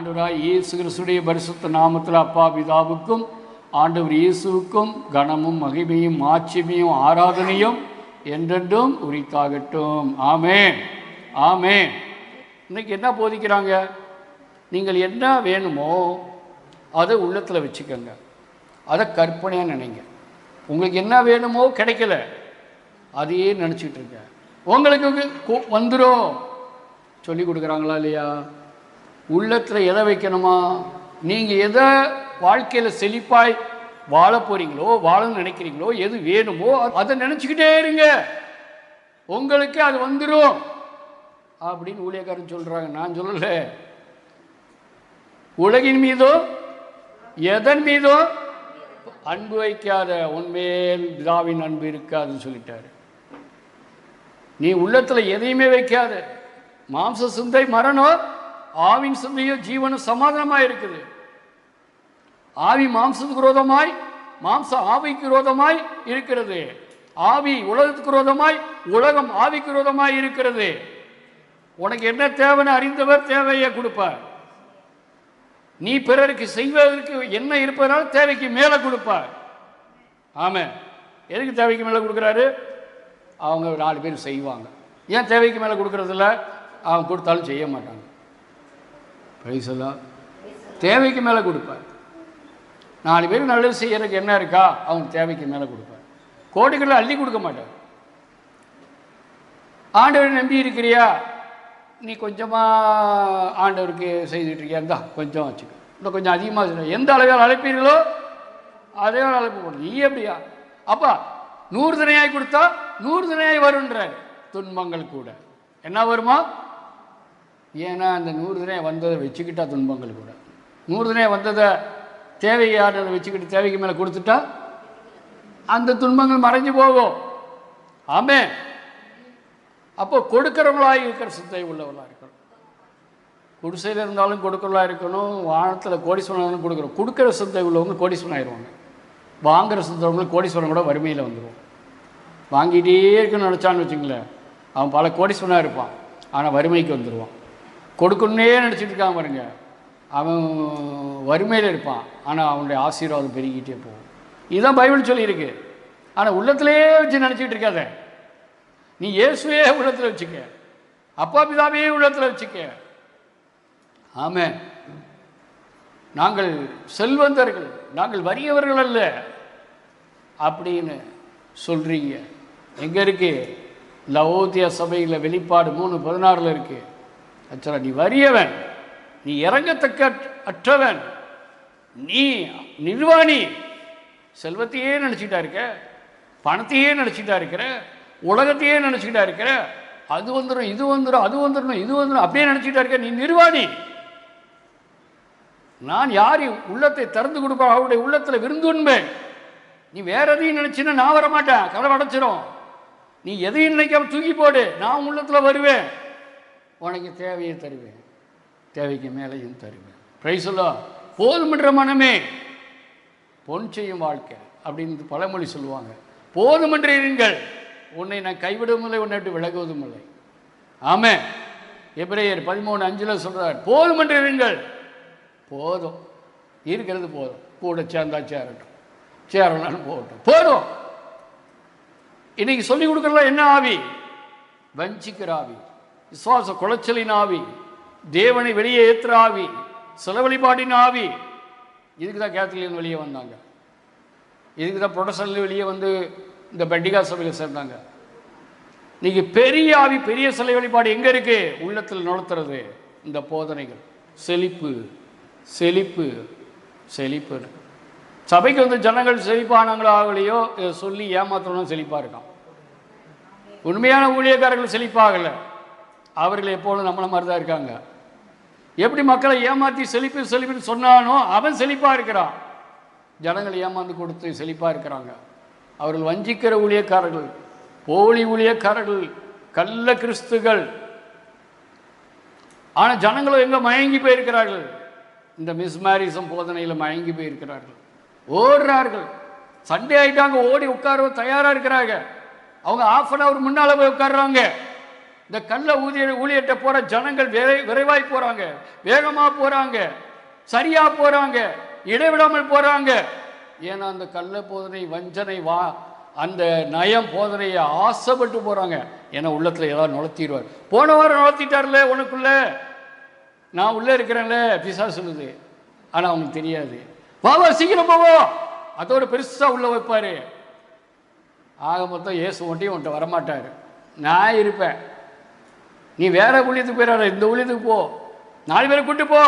ஆண்டவராய் இயேசு கிறிஸ்துடைய பரிசுத்த நாமத்தில் அப்பா பிதாவுக்கும் ஆண்டவர் இயேசுவுக்கும் கனமும் மகிமையும் ஆட்சிமையும் ஆராதனையும் என்றென்றும் உரித்தாகட்டும். ஆமே ஆமே இன்னைக்கு என்ன போதிக்கிறாங்க? நீங்கள் என்ன வேணுமோ அதை உள்ளத்தில் வச்சுக்கோங்க. அதை கற்பனையாக நினைங்க. உங்களுக்கு என்ன வேணுமோ கிடைக்கல அதையே நினச்சிட்டு இருக்க உங்களுக்கு வந்துடும் சொல்லி கொடுக்குறாங்களா இல்லையா? உள்ளத்தில் எதை வைக்கணுமா? நீங்கள் எதை வாழ்க்கையில் செழிப்பாய் வாழ போகிறீங்களோ வாழணும்னு நினைக்கிறீங்களோ எது வேணுமோ அதை நினச்சிக்கிட்டே இருங்க. உங்களுக்கு அது வந்துடும் அப்படின்னு ஊழியக்காரன் சொல்கிறாங்க நான் சொல்லலை. உலகின் மீதோ எதன் மீதோ அன்பு வைக்காத உன்மேல் பிதாவின் அன்பு இருக்காதுன்னு சொல்லிட்டாரு. நீ உள்ளத்தில் எதையுமே வைக்காத. மாம்ச சிந்தை மரணம் ஆவின் சிந்தையோ ஜீவனும் சமாதானமாக இருக்குது. ஆவி மாம்சத்துக்கு விரோதமாய் மாம்சம் ஆவிக்கு விரோதமாய் இருக்கிறது. ஆவி உலகத்துக்கு விரோதமாய் உலகம் ஆவிக்கு விரோதமாய் இருக்கிறது. உனக்கு என்ன தேவைன்னு அறிந்தவர் தேவையை கொடுப்பார். நீ பிறருக்கு செய்வதற்கு என்ன இருப்பதனால தேவைக்கு மேலே கொடுப்பார். ஆமே எதுக்கு தேவைக்கு மேலே கொடுக்குறாரு? அவங்க நாலு பேர் செய்வாங்க. ஏன் தேவைக்கு மேலே கொடுக்கறதில்ல? அவங்க கொடுத்தாலும் செய்ய மாட்டாங்க. பைசலா தேவைக்கு மேலே கொடுப்பார். நாலு பேர் நல்லது செய்கிறதுக்கு என்ன இருக்கா? அவங்க தேவைக்கு மேலே கொடுப்பார். கோடிகளை அள்ளி கொடுக்க மாட்டார். ஆண்டவரை நம்பி இருக்கிறியா? நீ கொஞ்சமாக ஆண்டவருக்கு செய்துட்டு இருக்கியா கொஞ்சம் வச்சுக்க. இன்னும் கொஞ்சம் அதிகமாக செய்யணும் எந்த அளவில் அழைப்பீர்களோ அதே அழைப்பு போடணும் நீ எப்படியா? அப்பா நூறு தினையாய் கொடுத்தா நூறு தினையாய் வருன்றார் துன்பங்கள் கூட. என்ன வருமா? ஏன்னா அந்த நூறு தினம் வந்ததை வச்சுக்கிட்டா துன்பங்கள் கூட. நூறு தினம் வந்ததை தேவையானதை வச்சுக்கிட்டு தேவைக்கு மேலே கொடுத்துட்டா அந்த துன்பங்கள் மறைஞ்சு போகும். ஆமே அப்போ கொடுக்குறவங்களாக இருக்கிற சித்தை உள்ளவர்களாக இருக்கணும். குடிசையில் இருந்தாலும் கொடுக்குறவளாக இருக்கணும். வானத்தில் கோடீஸ்வரனாலும் கொடுக்குறோம். கொடுக்குற சித்தை உள்ளவங்க கோடீஸ்வரன் ஆயிடுவாங்க. வாங்குற சிந்தவங்களுக்கு கோடீஸ்வரன் கூட வறுமையில் வந்துடும் வாங்கிட்டே இருக்குன்னு நினச்சான்னு வச்சுங்களேன். அவன் பல கோடீஸ்வரனாக இருப்பான். ஆனால் வறுமைக்கு வந்துடுவான் கொடுக்கணுன்னே நினச்சிட்டு இருக்கான் பாருங்க. அவன் வறுமையில் இருப்பான். ஆனால் அவனுடைய ஆசீர்வாதம் பெருகிட்டே போகும். இதுதான் பைபிள் சொல்லியிருக்கு. ஆனால் உள்ளத்துலேயே வச்சு நினச்சிட்டு இருக்காத. நீ இயேசுவே உள்ளத்தில் வச்சுக்க. அப்பா பிதாவே உள்ளத்தில் வச்சுக்க. ஆமே நாங்கள் செல்வந்தர்கள். நாங்கள் வறியவர்கள் அல்ல. அப்படின்னு சொல்கிறீங்க எங்கே இருக்கு? லவோத்திய சபையில் வெளிப்பாடு மூணு பதினாறுல இருக்குது ஆக்சுவலாக நீ வறியவன் நீ இறங்கத்தக்க அற்றவன் நீ நிர்வாணி. செல்வத்தையே நினச்சிக்கிட்டா இருக்க பணத்தையே நினச்சிட்டா இருக்கிற உலகத்தையே நினச்சிக்கிட்டா இருக்கிற அது வந்துடும் இது வந்துடும் அது வந்துடும் இது வந்துடும் அப்படியே நினச்சிக்கிட்டா இருக்க நீ நிர்வாணி. நான் யார்? உள்ளத்தை திறந்து கொடுப்பேன் அவருடைய உள்ளத்தில் விருந்துண்பேன் நீ வேற எதையும் நினச்சின்னா நான் வர மாட்டேன் கதவை அடைச்சிடும் நீ எதையும் நினைக்காம தூக்கி போடு நான் உள்ளத்தில் வருவேன். உனக்கு தேவையை தருவேன். தேவைக்கு மேலேயும் தருவேன். பிரைசலா போதுமன்ற மனமே. பொன் செய்யும் வாழ்க்கை அப்படின்னு பழமொழி சொல்லுவாங்க. போதுமன்ற இருங்கள் உன்னை நான் கைவிடவும் இல்லை உன்னை விட்டு விலகுவதும் இல்லை. ஆமே எப்ரேயர் பதிமூணு அஞ்சில் சொல்கிறார் போதுமன்ற இருங்கள் போதும். இருக்கிறது போதும். கூட சேர்ந்தா சேரட்டும். சேரலான்னு போகட்டும். போதும். இன்னைக்கு சொல்லி கொடுக்குறதுல என்ன ஆவி? வஞ்சிக்கிற ஆவி. விசுவாச குளச்சலின் ஆவி தேவனை வெளியே ஏற்றுற ஆவி சில வழிபாடின் ஆவி இதுக்கு தான் கேத்தலியன் வெளியே வந்தாங்க. இதுக்கு தான் புரொடசன்ல வெளியே வந்து இந்த பெட்டிகா சபையில் சேர்ந்தாங்க. இன்றைக்கி பெரிய ஆவி பெரிய சிலை வழிபாடு எங்கே இருக்குது உள்ளத்தில் நுழத்துறது. இந்த போதனைகள். செழிப்பு செழிப்பு செழிப்பு. சபைக்கு வந்து ஜனங்கள் செழிப்பானாங்களோ ஆகலையோ சொல்லி ஏமாத்தணும் செழிப்பாக இருக்கான். உண்மையான ஊழியக்காரர்கள் செழிப்பாகலை. அவர்கள் எப்போதும் நம்மள மாதிரி தான் இருக்காங்க. எப்படி மக்களை ஏமாற்றி செழிப்பு செழிப்புன்னு சொன்னானோ அவன் செழிப்பாக இருக்கிறான். ஜனங்கள் ஏமாந்து கொடுத்து செழிப்பாக இருக்கிறாங்க. அவர்கள் வஞ்சிக்கிற ஊழியக்காரர்கள் போலி ஊழியக்காரர்கள் கள்ள கிறிஸ்துகள். ஆனால் ஜனங்களும் எங்கே மயங்கி போயிருக்கிறார்கள்? இந்த மிஸ்மாரிசம் போதனையில் மயங்கி போயிருக்கிறார்கள். ஓடுறார்கள். சண்டே ஆயிட்டாங்க ஓடி உட்கார தயாராக இருக்கிறாங்க. அவங்க ஆஃப் அன் ஹவர் முன்னால் போய் உட்கார்றாங்க. இந்த கல்ல ஊதிய ஊழியர்கிட்ட போற ஜனங்கள் விரை விரைவாய் போறாங்க. வேகமா போறாங்க. சரியா போறாங்க. இடைவிடாமல் போறாங்க. ஏன்னா அந்த கள்ள போதனை வஞ்சனை வா அந்த நயம் போதனையை ஆசைப்பட்டு போறாங்க. ஏன்னா உள்ளத்துல ஏதாவது நுழைத்திடுவார். போன வாரம் நுழைத்திட்டார்ல உனக்குள்ள? நான் உள்ளே இருக்கிறேன்ல பிசா சொல்லுது. ஆனால் அவனுக்கு தெரியாது. வா சீக்கிரம் போவோ அதோட பெருசாக உள்ள வைப்பாரு. ஆக மொத்தம் இயேசு ஒன்றையும் உன்ட்ட வரமாட்டார். நான் இருப்பேன். நீ வேற ஊழியத்துக்கு போயிடாத இந்த ஊழியத்துக்கு போ. நாலு பேரை கூட்டு போ.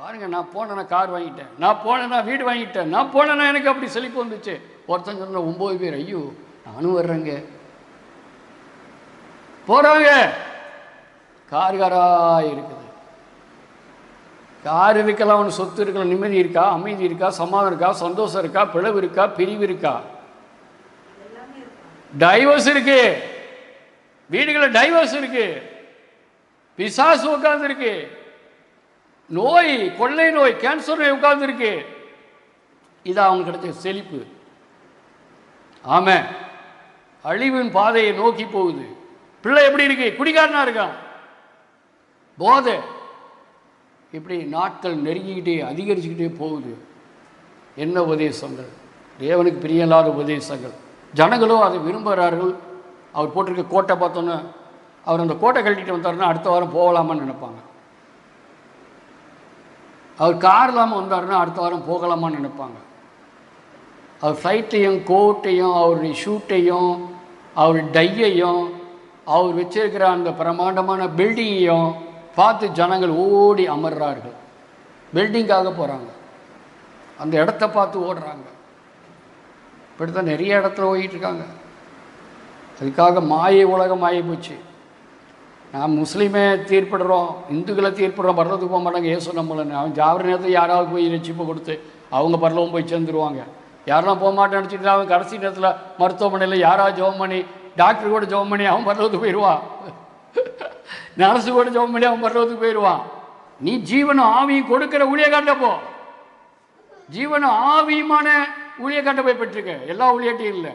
பாருங்க நான் போனேன்னா கார் வாங்கிட்டேன். நான் போனேன்னா வீடு வாங்கிட்டேன். நான் போனேன்னா எனக்கு அப்படி செழிப்பு வந்துச்சு. ஒருத்தன் சொன்ன ஒம்பது பேர் ஐயோ நானும் வர்றேங்க. போறாங்க. கார் காரா இருக்குது. கார் இருக்கலாம் அவனுக்கு சொத்து இருக்கலாம் நிம்மதி இருக்கா அமைதி இருக்கா சமாதானம் இருக்கா சந்தோஷம் இருக்கா பிளவு இருக்கா பிரிவு இருக்கா? டைவர்ஸ் இருக்கு. வீடுகளில் டைவர்ஸ் இருக்கு. பிசாசு உட்கார்ந்துருக்கு. நோய் கொள்ளை நோய் கேன்சர் நோய் உட்கார்ந்துருக்கு. இது அவங்க கிடைச்ச செழிப்பு. ஆம அழிவின் பாதையை நோக்கி போகுது. பிள்ளை எப்படி இருக்கு? குடிகாரனா இருக்கான். போதை. இப்படி நாட்கள் நெருங்கிக்கிட்டே அதிகரிச்சுக்கிட்டே போகுது. என்ன உபதேசங்கள்? தேவனுக்கு பிரியலாத உபதேசங்கள். ஜனங்களும் அதை விரும்புகிறார்கள். அவர் போட்டிருக்க கோட்டை பார்த்தோன்னே அவர் அந்த கோட்டை கட்டிட்டு வந்தாருன்னா அடுத்த வாரம் போகலாமான்னு நினைப்பாங்க. அவர் கார் இல்லாமல் வந்தாருன்னா அடுத்த வாரம் போகலாமான்னு நினைப்பாங்க. அவர் ஃப்ளைட்டையும் கோட்டையும் அவருடைய ஷூட்டையும் அவர் டையையும் அவர் வச்சிருக்கிற அந்த பிரமாண்டமான பில்டிங்கையும் பார்த்து ஜனங்கள் ஓடி அமர்றார்கள். பில்டிங்காக போகிறாங்க அந்த இடத்த பார்த்து ஓடுறாங்க. இப்படித்தான் நிறைய இடத்துல ஓடிட்டுருக்காங்க அதுக்காக மாயை உலகம் ஆகி போச்சு. நான் முஸ்லீமே தீர்ப்பிடுறோம் இந்துக்களை தீர்ப்பிடுறோம் பரலத்துக்கு போக மாட்டாங்க. ஏசு நம்மளை அவன் ஜாவர நேரத்தில் யாராவது போய் ரட்சிப்பு கொடுத்து அவங்க பரலவும் போய் சேர்ந்துருவாங்க. யாரெல்லாம் போக மாட்டேன்னு நினச்சிட்டு அவன் கடைசி நேரத்தில் மருத்துவமனையில் யாராவது ஜெபம் பண்ணி டாக்டர் கூட ஜோம் பண்ணி அவன் பரலத்துக்கு போயிடுவான் நர்ஸு கூட ஜெபம் பண்ணி அவன் பரலத்துக்கு போயிடுவான் நீ ஜீவனும் ஆவியும் கொடுக்கிற ஊழியக்காட்ட போ. ஜீவனும் ஆவியுமான ஊழியக்காட்ட போய் பெற்றிருக்க எல்லா ஊழியட்டையும் இல்லை.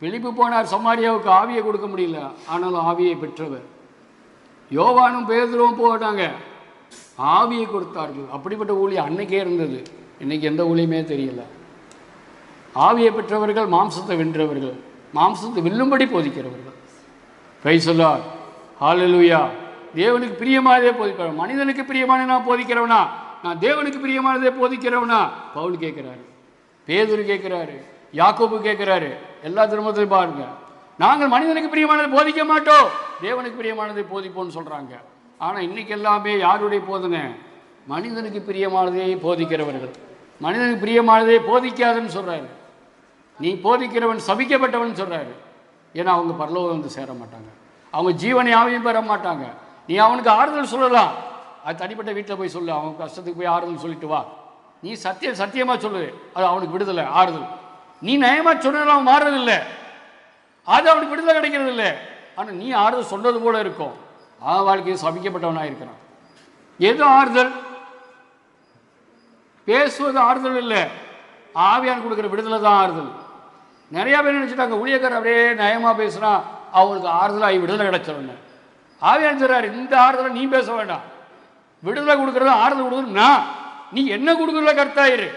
பிலிப்பு போனார் சமாரியாவுக்கு ஆவியை கொடுக்க முடியல. ஆனாலும் ஆவியை பெற்றவர். யோவானும் பேதுருவும் போட்டாங்க ஆவியை கொடுத்தார்கள். அப்படிப்பட்ட ஊழியம் அன்னைக்கே இருந்தது. இன்றைக்கி எந்த ஊழியுமே தெரியல. ஆவியை பெற்றவர்கள் மாம்சத்தை வென்றவர்கள் மாம்சத்தை வெல்லும்படி போதிக்கிறவர்கள். கை சொல்லார் ஹalleluya தேவனுக்கு பிரியமானதே போதிக்கிறவன்? மனிதனுக்கு பிரியமான நான் போதிக்கிறவனா? நான் தேவனுக்கு பிரியமானதே போதிக்கிறவனா? பவுல் கேட்குறாரு. பேதுரு கேட்குறாரு. யாக்கோபு கேட்குறாரு. எல்லா திருமணத்திலையும் பாருங்கள் நாங்கள் மனிதனுக்கு பிரியமானதை போதிக்க மாட்டோம். தேவனுக்கு பிரியமானதை போதிப்போம்னு சொல்கிறாங்க ஆனால் இன்னைக்கு எல்லாமே யாருடைய போதனை மனிதனுக்கு பிரியமானதே போதிக்கிறவர்கள். மனிதனுக்கு பிரியமானதே போதிக்காதுன்னு சொல்கிறாரு நீ போதிக்கிறவன் சபிக்கப்பட்டவன் சொல்கிறாரு ஏன்னா அவங்க பரலோகம் வந்து சேர மாட்டாங்க. அவங்க ஜீவனை யாவையும் பெற மாட்டாங்க. நீ அவனுக்கு ஆறுதல் சொல்லலாம். அது தனிப்பட்ட வீட்டில் போய் சொல்லு. அவன் கஷ்டத்துக்கு போய் ஆறுதல் சொல்லிட்டு வா. நீ சத்திய சத்தியமாக சொல்லு. அது அவனுக்கு விடுதலை ஆறுதல். நீ நயமாக சொன்னது அவன் மாறுறதில்லை. அது அவனுக்கு விடுதலை கிடைக்கிறது இல்லை. ஆனால் நீ ஆறுதல் சொன்னது போல இருக்கும். ஆ வாழ்க்கையை சபிக்கப்பட்டவனாக இருக்கிறான். எது ஆறுதல்? பேசுவது ஆறுதல் இல்லை. ஆவியான் கொடுக்குற விடுதலை தான் ஆறுதல். நிறையா பேர் நினச்சிட்டாங்க ஊழியக்காரர் அப்படியே நயமாக பேசுனா அவனுக்கு ஆறுதலாகி விடுதலை கிடைச்சிடணும் ஆவியான் சொல்கிறார் இந்த ஆறுதலை நீ பேச வேண்டாம். விடுதலை கொடுக்குறது ஆறுதல் கொடுக்குறது நான். நீ என்ன கொடுக்குறதுல கருத்தாயிரு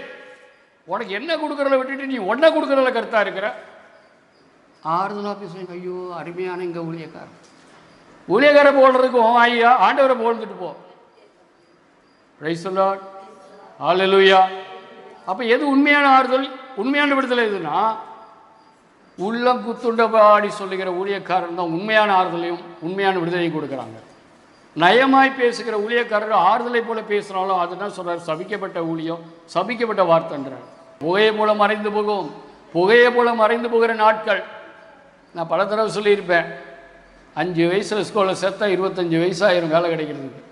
உனக்கு என்ன கொடுக்குறத விட்டுட்டு நீ ஒன்றை கொடுக்குறதுல கருத்தாக இருக்கிற? ஆறுதலாக பேசுவேன் ஐயோ அருமையான இங்கே ஊழியக்காரன் ஊழியக்காரை போடுறதுக்கு ஓ ஐயா ஆண்டவரை போழ்ந்துட்டு போ. ரைஸ் லார்ட் ஹalleluya அப்போ எது உண்மையான ஆறுதல்? உண்மையான விடுதலை எதுனா உள்ளம் குத்துண்டபாடி சொல்லுகிற ஊழியக்காரன் தான் உண்மையான ஆறுதலையும் உண்மையான விடுதலையும் கொடுக்குறாங்க. நயமாய் பேசுகிற ஊழியக்காரர் ஆறுதலை போல பேசுகிறாலும் அதுதான் சொல்கிறார் சபிக்கப்பட்ட ஊழியம் சபிக்கப்பட்ட வார்த்தைன்றார். புகையை போல மறைந்து போகும். புகையை போல மறைந்து போகிற நாட்கள். நான் பல தடவை சொல்லியிருப்பேன் அஞ்சு வயசில் ஸ்கூலில் சேர்த்தா இருபத்தஞ்சி வயசாயிரம் வேலை கிடைக்கிறதுக்கு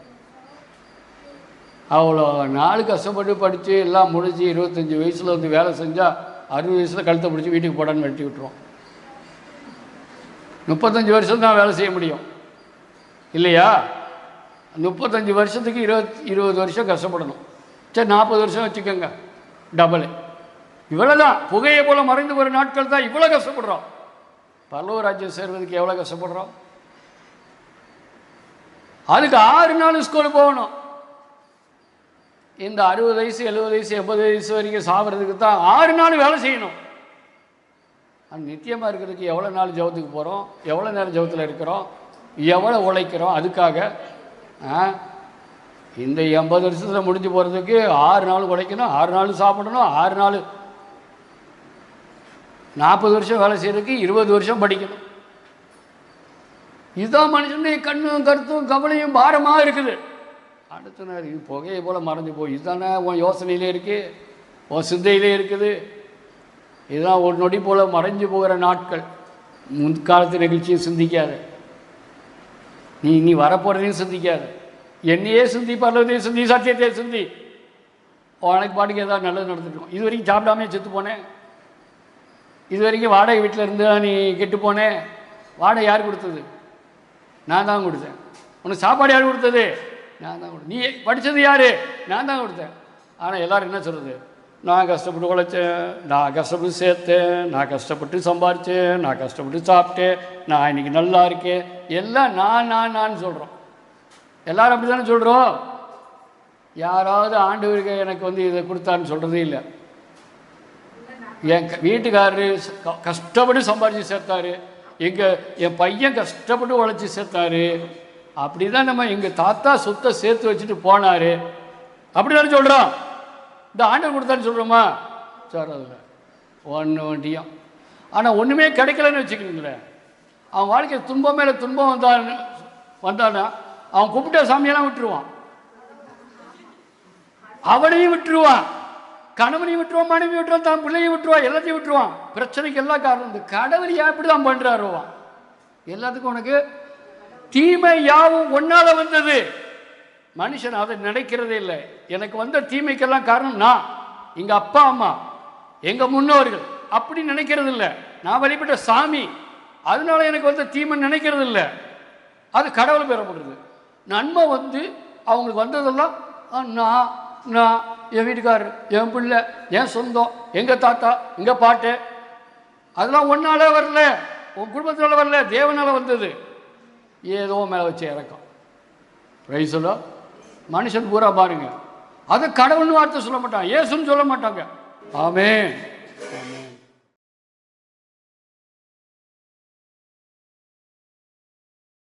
அவ்வளோ நாலு கஷ்டப்பட்டு படித்து எல்லாம் முடிஞ்சு இருபத்தஞ்சி வயசில் வந்து வேலை செஞ்சால் அறுபது வயசில் கழுத்தை பிடிச்சி வீட்டுக்கு போடான்னு வெட்டி விட்டுருவோம். முப்பத்தஞ்சு வருஷம் தான் வேலை செய்ய முடியும். இல்லையா? முப்பத்தஞ்சு வருஷத்துக்கு இருபத் இருபது வருஷம் கஷ்டப்படணும். சரி நாற்பது வருஷம் வச்சுக்கோங்க. டபுள் இவ்வளோ தான் புகையை போல் மறைந்து வரும் நாட்கள் தான் இவ்வளோ கஷ்டப்படுறோம். பல்லவ ராஜ்யம் சேர்வதுக்கு எவ்வளோ கஷ்டப்படுறோம்? அதுக்கு ஆறு நாள் ஸ்கூலுக்கு போகணும். இந்த அறுபது வயசு எழுபது வயசு எண்பது வயசு வரைக்கும் சாப்பிட்றதுக்கு தான் ஆறு நாள் வேலை செய்யணும். அது நித்தியமாக இருக்கிறதுக்கு எவ்வளோ நாள் ஜபத்துக்கு போகிறோம் எவ்வளோ நேரம் ஜபத்தில் இருக்கிறோம்? எவ்வளோ உழைக்கிறோம்? அதுக்காக ஆ? இந்த எண்பது வருஷத்தில் முடிஞ்சு போகிறதுக்கு ஆறு நாள் உழைக்கணும் ஆறு நாள் சாப்பிடணும் ஆறு நாள் நாற்பது வருஷம் வேலை செய்கிறதுக்கு இருபது வருஷம் படிக்கணும். இதுதான் மனுஷனுடைய கண்ணும் கருத்தும் கவலையும் பாரமாக இருக்குது. அடுத்த நேரம் இது புகையை போல் மறைஞ்சு போய் இதுதானே உன் யோசனையிலே இருக்குது உன் சிந்தையிலே இருக்குது? இதுதான் ஒரு நொடி போல் மறைஞ்சு போகிற நாட்கள். முன்காலத்து நிகழ்ச்சியும் சிந்திக்காத. நீ நீ வரப்போகிறதையும் சிந்திக்காத. என்னையே சிந்தி பல்லவதையும் சிந்தி சத்தியத்தையும் சிந்தி. உனக்கு பாட்டுக்கு ஏதாவது நல்லது நடந்துருக்கும் இது வரைக்கும் சாப்பிடாமே செத்து போனேன். இது வரைக்கும் வாடகை வீட்டில் இருந்து தான் நீ கெட்டு போனேன் வாடகை யார் கொடுத்தது? நான் தான் கொடுத்தேன். உனக்கு சாப்பாடு யார் கொடுத்தது? நான் தான் கொடுத்தேன். நீ படித்தது யார்? நான் தான் கொடுத்தேன். ஆனால் எல்லோரும் என்ன சொல்கிறது நான் கஷ்டப்பட்டு உழைச்சேன். நான் கஷ்டப்பட்டு சேர்த்தேன். நான் கஷ்டப்பட்டு சம்பாரித்தேன் நான் கஷ்டப்பட்டு சாப்பிட்டேன். நான் இன்னைக்கு நல்லா இருக்கேன். எல்லாம் நான் நான் நான் சொல்கிறோம் எல்லாரும் அப்படி தானே சொல்கிறோம் யாராவது ஆண்டவருக்கு எனக்கு வந்து இதை கொடுத்தான்னு சொல்கிறதே இல்லை. என் வீட்டுக்காரரு க- கஷ்டப்பட்டு சம்பாரித்து சேர்த்தாரு. எங்கள் என் பையன் கஷ்டப்பட்டு உழைச்சி சேர்த்தாரு. அப்படி தான் நம்ம எங்கள் தாத்தா சொத்தை சேர்த்து வச்சுட்டு போனார். அப்படி தானே சொல்கிறோம் இந்த ஆண்டர் கொடுத்தான்னு சொல்கிறோமா சார் அதில் ஒன்று வண்டியும். ஆனால் ஒன்றுமே கிடைக்கலன்னு வச்சுக்கணுங்களேன் அவன் வாழ்க்கை துன்பம் மேலே துன்பம் வந்தான் வந்தானா அவன் கூப்பிட்ட சாமியெல்லாம் விட்டுருவான். அவனையும் விட்டுருவான். கணவனையும் விட்டுருவான் மனைவி விட்டுருவான் தான் பிள்ளையை விட்டுருவான் எல்லாத்தையும் விட்டுருவான் பிரச்சனைக்கு எல்லா காரணம் இந்த கடவுள் ஏன் இப்படி தான் பண்ணுறாருவான் எல்லாத்துக்கும் உனக்கு தீமை யாவும் ஒன்னால் வந்தது. மனுஷன் அதை நினைக்கிறதே இல்லை. எனக்கு வந்த தீமைக்கெல்லாம் காரணம் நான். எங்கள் அப்பா அம்மா எங்கள் முன்னோர்கள். அப்படி நினைக்கிறது இல்லை. நான் வழிபட்ட சாமி அதனால எனக்கு வந்த தீமை நினைக்கிறது இல்லை. அது கடவுள் பெறப்படுறது நன்மை வந்து அவங்களுக்கு வந்ததெல்லாம் நான் நான் என் வீட்டுக்காரர் என் பிள்ளை என் சொந்தம் எங்கள் தாத்தா எங்கள் பாட்டு. அதெல்லாம் ஒன்றால் வரல. உன் குடும்பத்தினால வரல. தேவனால் வந்தது. ஏதோ மேலே வச்சு இறக்கம். வயசுல மனுஷன் பூரா பாருங்க. அது கடவுள்னு வார்த்தை சொல்ல மாட்டான். ஏசுன்னு சொல்ல மாட்டாங்க. ஆமே